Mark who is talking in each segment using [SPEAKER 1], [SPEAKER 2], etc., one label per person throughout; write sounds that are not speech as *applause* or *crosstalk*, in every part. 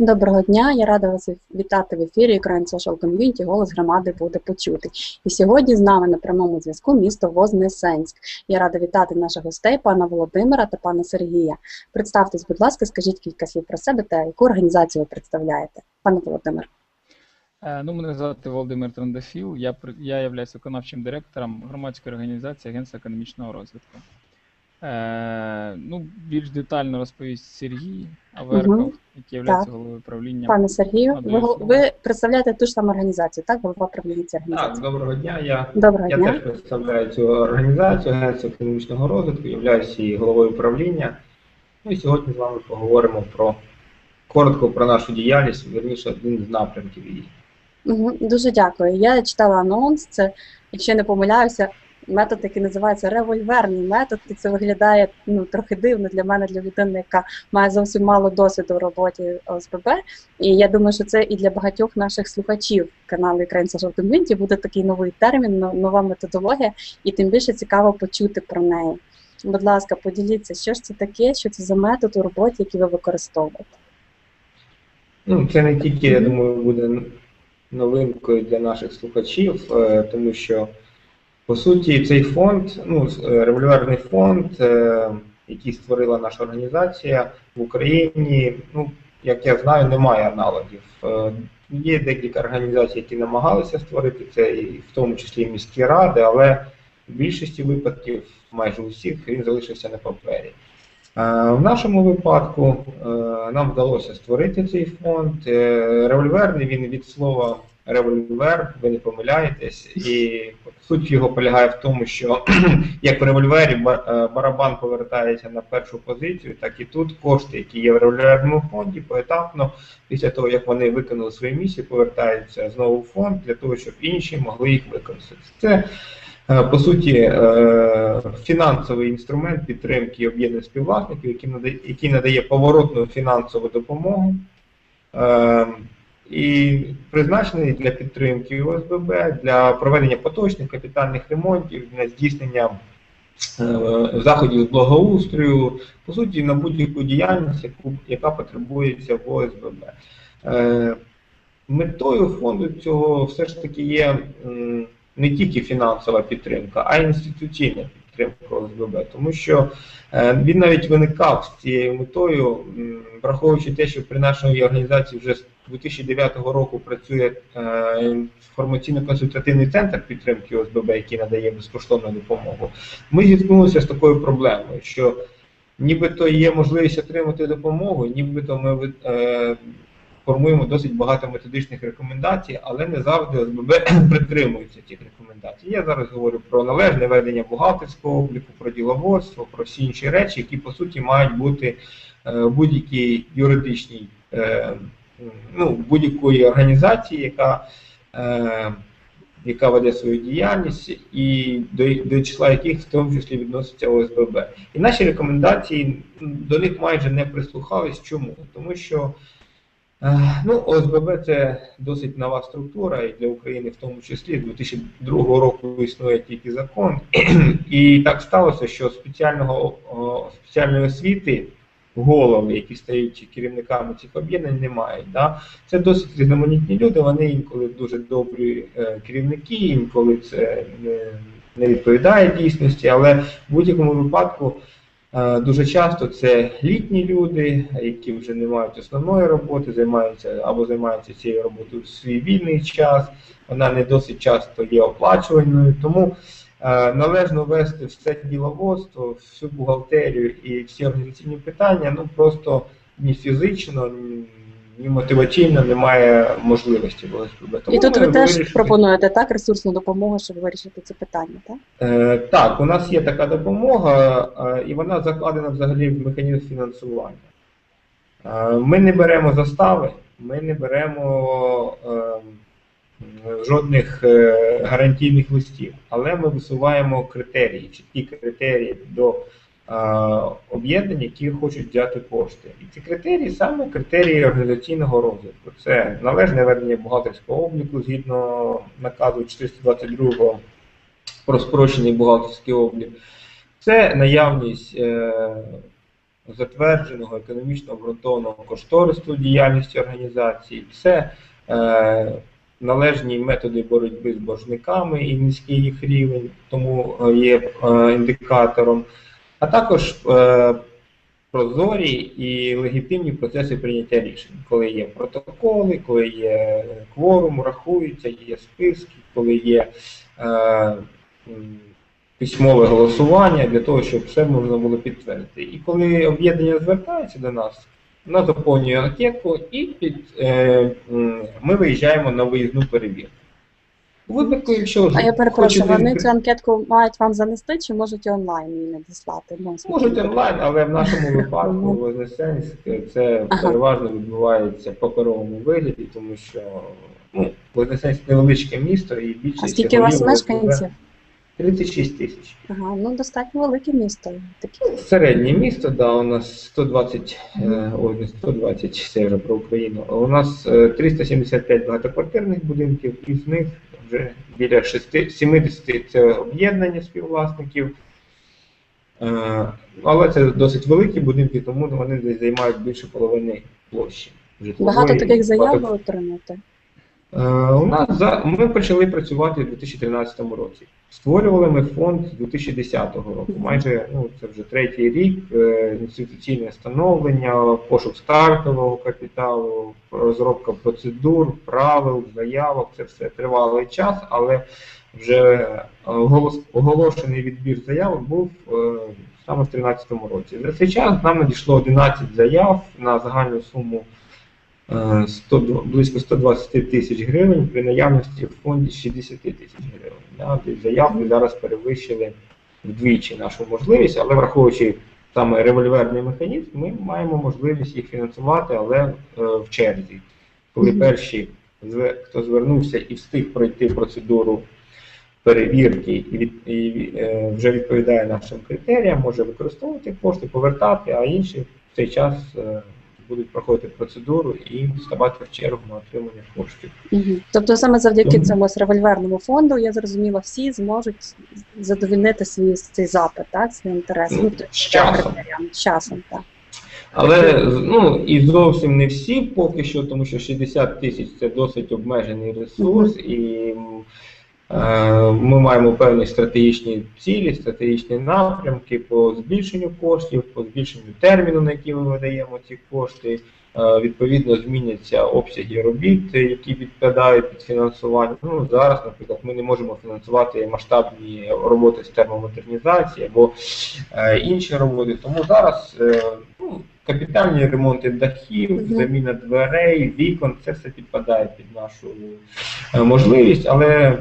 [SPEAKER 1] Доброго дня, я рада вас вітати в ефірі Ukraine Social Community Голос громади буде почути. І сьогодні з нами на прямому зв'язку місто Вознесенськ. Я рада вітати наших гостей, пана Володимира та пана Сергія. Представтесь, будь ласка, скажіть кілька слів про себе та яку організацію ви представляєте, пане Володимир.
[SPEAKER 2] Е, Ну, мене звати Володимир Трандафіл. Я я являюсь виконавчим директором громадської організації Агентства економічного розвитку. Е, ну, більш детально розповість Сергій Аверков,
[SPEAKER 1] Мгм.
[SPEAKER 2] який є головою правління.
[SPEAKER 1] Пане Сергію, ви, ви представляєте ту ж саму організацію, так? Голова правління цієї
[SPEAKER 3] Так, доброго дня. Я,
[SPEAKER 1] Доброго
[SPEAKER 3] я
[SPEAKER 1] дня.
[SPEAKER 3] теж представляю цю організацію Агентство економічного розвитку, являюся її головою правління. Ну і сьогодні з вами поговоримо про коротко про нашу діяльність, вірніше один з напрямків її.
[SPEAKER 1] Угу, дуже дякую. Я читала анонс. Це, якщо не помиляюся, метод, який називається револьверний метод, і це виглядає ну трохи дивно для мене, для людини, яка має зовсім мало досвіду в роботі ОСББ. І я думаю, що це і для багатьох наших слухачів каналу Ukraine Social Community буде такий новий термін, нова методологія, і тим більше цікаво почути про неї. Будь ласка, поділіться, що ж це таке, що це за метод у роботі, який ви використовуєте.
[SPEAKER 3] Ну, це не тільки, я думаю, буде новинкою для наших слухачів, е, тому що по суті цей фонд, ну, е, револьверний фонд, е, який створила наша організація в Україні, ну, як я знаю, немає аналогів. Е, Є декілька організацій, які намагалися створити це, і в тому числі міські ради, але в більшості випадків, майже усіх, він залишився на папері. В нашому випадку нам вдалося створити цей фонд. Револьверний він від слова револьвер, ви не помиляєтесь, і суть його полягає в тому, що *clears throat* як в револьвері е, барабан повертається на першу позицію, так і тут кошти, які є в револьверному фонді, поетапно, після того як вони виконали свою місію, повертаються знову в фонд для того, щоб інші могли їх використати. Це Е, по суті, е, фінансовий інструмент підтримки об'єднаних співвласників, який надає, поворотну фінансову допомогу е, і призначений для підтримки ОСББ, для проведення поточних капітальних ремонтів, для здійснення е, заходів з благоустрою, по суті, на будь-яку діяльність, яка потребується в ОСББ. Е, Метою фонду цього все ж таки є не тільки фінансова підтримка, а й інституційна підтримка ОСББ, тому що е, він навіть виникав з цією метою, враховуючи те, що при нашій організації вже з 2009 року працює е, інформаційно-консультативний центр підтримки ОСББ, який надає безкоштовну допомогу. Ми зіткнулися з такою проблемою, що нібито є можливість отримати допомогу, нібито ми е, формуємо досить багато методичних рекомендацій, але не завжди ОСББ *clears throat* притримуються цих рекомендацій. Я зараз говорю про належне ведення бухгалтерського обліку, про діловодство, про всі інші речі, які по суті мають бути е, в будь-якій юридичній, е, ну, будь-якої організації, яка е, яка веде свою діяльність, і до, до числа яких в тому числі відноситься ОСББ. І наші рекомендації до них майже не прислухались. Чому? Тому що Е, Ну, ОСББ це досить нова структура, і для України в тому числі з 2002 року існує тільки закон. *clears throat* І так сталося, що спеціального спеціальної освіти голови, які стають керівниками цих об'єднань, не мають. Да? Це досить різноманітні люди. Вони інколи дуже добрі е, керівники, інколи це не, не відповідає дійсності, але в будь-якому випадку. Е, Дуже часто це літні люди, які вже не мають основної роботи, займаються або займаються цією роботою в свій вільний час. Вона не досить часто є оплачуваною, тому е, належно вести все діловодство, всю бухгалтерію і всі організаційні питання. Ну просто ні фізично, ні, ні мотиваційно немає можливості в Тому
[SPEAKER 1] І тут ви теж
[SPEAKER 3] вирішили-
[SPEAKER 1] пропонуєте так ресурсну допомогу, щоб вирішити це питання, так?
[SPEAKER 3] Е, Так, у нас є така допомога, е, і вона закладена взагалі в механізм фінансування. Е, Ми не беремо застави, ми не беремо е, жодних е, гарантійних листів, але ми висуваємо критерії, чіткі критерії до об'єднань, які хочуть взяти кошти. І ці критерії саме критерії організаційного розвитку. Це належне ведення бухгалтерського обліку згідно наказу 422 про спрощений бухгалтерський облік. Це наявність е, затвердженого економічно обґрунтованого кошторису діяльності організації. Це е, належні методи боротьби з боржниками і низький їх рівень, тому е, є е, індикатором, а також е, прозорі і легітимні процеси прийняття рішень, коли є протоколи, коли є кворум, рахується, є списки, коли є е, письмове голосування для того, щоб все можна було підтвердити. І коли об'єднання звертається до нас, вона заповнює анкетку і під, е, ми виїжджаємо на виїзну перевірку. У випадку, якщо
[SPEAKER 1] А я перепрошую,
[SPEAKER 3] хочете-
[SPEAKER 1] вони цю анкетку мають вам занести чи можуть онлайн її надіслати?
[SPEAKER 3] Можуть онлайн, але в нашому випадку. Вознесенськ це
[SPEAKER 1] Ага.
[SPEAKER 3] переважно відбувається в паперовому вигляді, тому що ну, Вознесенськ невеличке місто і більше
[SPEAKER 1] А скільки у вас мешканців?
[SPEAKER 3] 36 тисяч.
[SPEAKER 1] Ага, ну достатньо велике місто. Такі
[SPEAKER 3] Середнє місто, да, у нас 120, е, ой, не 120, це вже про Україну. У нас е, 375 багатоквартирних будинків, із них вже біля 6, 70 це об'єднання співвласників. Е, Але це досить великі будинки, тому вони десь займають більше половини площі. житлової.
[SPEAKER 1] багато таких заяв ви отримаєте.
[SPEAKER 3] Е, У нас за ми почали працювати у 2013 році. Створювали ми фонд з 2010 року. Майже ну це вже третій рік. е, Інституційне становлення, пошук стартового капіталу, розробка процедур, правил, заявок. Це все тривалий час, але вже е, оголошений відбір заявок був е, саме в 2013 році. За цей час нам надійшло 11 заяв на загальну суму 100, близько 120 тисяч гривень при наявності в фонді 60 тисяч гривень. Да, де заявки зараз перевищили вдвічі нашу можливість, але враховуючи саме револьверний механізм, ми маємо можливість їх фінансувати, але е, в черзі. Коли перші, хто звернувся і встиг пройти процедуру перевірки і, від, і е, вже відповідає нашим критеріям, може використовувати кошти, повертати, а інші в цей час е, будуть проходити процедуру і ставати в чергу на отримання коштів.
[SPEAKER 1] Угу. Тобто саме завдяки
[SPEAKER 3] Тому-
[SPEAKER 1] цьому револьверному фонду, я зрозуміла, всі зможуть задовільнити свій цей запит, так, свій інтерес.
[SPEAKER 3] Ну,
[SPEAKER 1] Ну,
[SPEAKER 3] з часом.
[SPEAKER 1] з часом, так.
[SPEAKER 3] Але ну і зовсім не всі поки що, тому що 60 тисяч це досить обмежений ресурс, і м, е, ми маємо певні стратегічні цілі, стратегічні напрямки по збільшенню коштів, по збільшенню терміну, на який ми видаємо ці кошти. Е, Відповідно, зміняться обсяги робіт, які підпадають під фінансування. Ну зараз, наприклад, ми не можемо фінансувати масштабні роботи з термомодернізації або е, інші роботи. Тому зараз е, ну, капітальні ремонти дахів, заміна дверей, вікон, це все підпадає під нашу е, можливість, але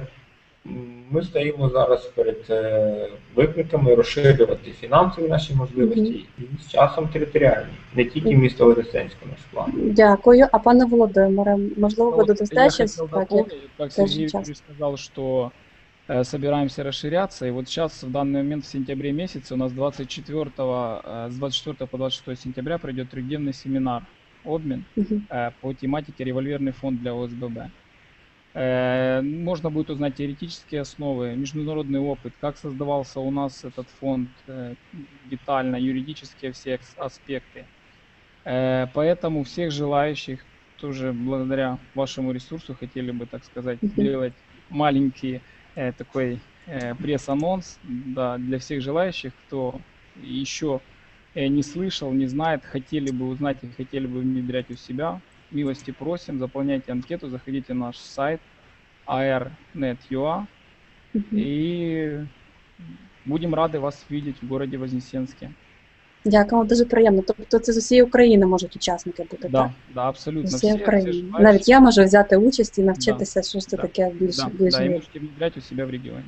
[SPEAKER 3] ми стоїмо зараз перед е, викликами розширювати фінансові наші можливості і з часом територіальні, не тільки місто Вознесенське наш план.
[SPEAKER 1] Дякую. А пане Володимире, можливо,
[SPEAKER 2] Ну,
[SPEAKER 1] ви
[SPEAKER 2] вот
[SPEAKER 1] додасте
[SPEAKER 2] я
[SPEAKER 1] щось?
[SPEAKER 2] хотел
[SPEAKER 1] Так, як
[SPEAKER 2] дополнить, как
[SPEAKER 1] тоже
[SPEAKER 2] Сергей
[SPEAKER 1] часто.
[SPEAKER 2] Викторович сказал, что э, собираемся расширяться. И вот сейчас, в данный момент, в сентябре месяце, у нас 24, э, с 24 по 26 сентября пройдет трехдневный семинар, обмен
[SPEAKER 1] Мгм.
[SPEAKER 2] э, по тематике «Револьверный фонд для ОСББ». Э, Можно будет узнать теоретические основы, международный опыт, как создавался у нас этот фонд э, детально, юридические все ас- аспекты. Э, Поэтому всех желающих тоже благодаря вашему ресурсу хотели бы, так сказать, сделать маленький такой пресс-анонс да, для всех желающих, кто еще не слышал, не знает, хотели бы узнать и хотели бы внедрять у себя. Милости просим, заполняйте анкету, заходите на наш сайт arnet.ua
[SPEAKER 1] Мгм.
[SPEAKER 2] и будем рады вас видеть в городе Вознесенске.
[SPEAKER 1] Дякую, дуже приємно. Тобто це з усієї України можуть учасники бути, так?
[SPEAKER 2] Да, да, абсолютно.
[SPEAKER 1] З усієї України. Навіть я можу взяти участь і навчитися, що ж це
[SPEAKER 2] Да.
[SPEAKER 1] таке більше
[SPEAKER 2] Да,
[SPEAKER 1] більше.
[SPEAKER 2] да, и можете внедрять у себя в регионе.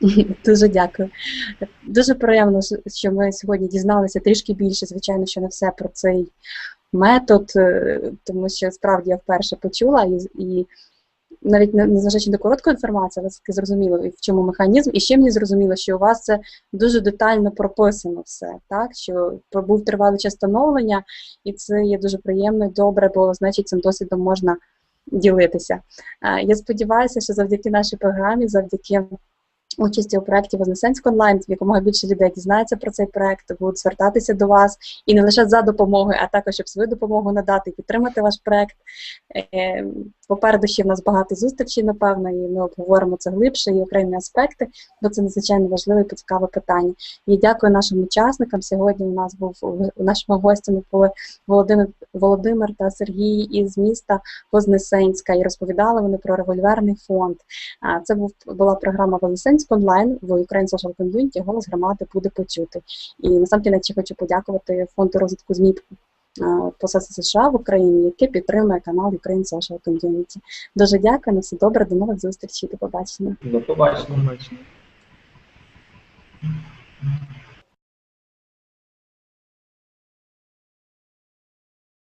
[SPEAKER 2] *laughs*
[SPEAKER 1] Дуже дякую. Дуже приємно, що- що ми сьогодні дізналися трішки більше. Звичайно, що не все про цей метод, е, тому що справді я вперше почула і, і навіть незважаючи на коротку інформацію, але все-таки зрозуміло, в чому механізм. І ще мені зрозуміло, що у вас це дуже детально прописано все, так? Що був тривалий час становлення, і це є дуже приємно і добре, бо значить цим досвідом можна ділитися. Е, Я сподіваюся, що завдяки нашій програмі, завдяки участі у проєкті Вознесенськ онлайн, якомога більше людей дізнається про цей проєкт, будуть звертатися до вас і не лише за допомогою, а також щоб свою допомогу надати і підтримати ваш проєкт. Попереду ще в нас багато зустрічей, напевно, і ми обговоримо це глибше і окремі аспекти, бо це надзвичайно важливе і цікаве питання. І дякую нашим учасникам. Сьогодні у нас був нашими гостями були Володимир, Володимир та Сергій із міста Вознесенська і розповідали вони про револьверний фонд. Це був була програма Вознесенськ онлайн в Ukraine Social Community. Голос громади буде почути. І насамкінець хочу подякувати фонду розвитку ЗМІ посольства США в Україні, яке підтримує канал Ukraine Social Community. Дуже дякую. На все добре. До нових зустрічей. До побачення.
[SPEAKER 3] До
[SPEAKER 2] побачення.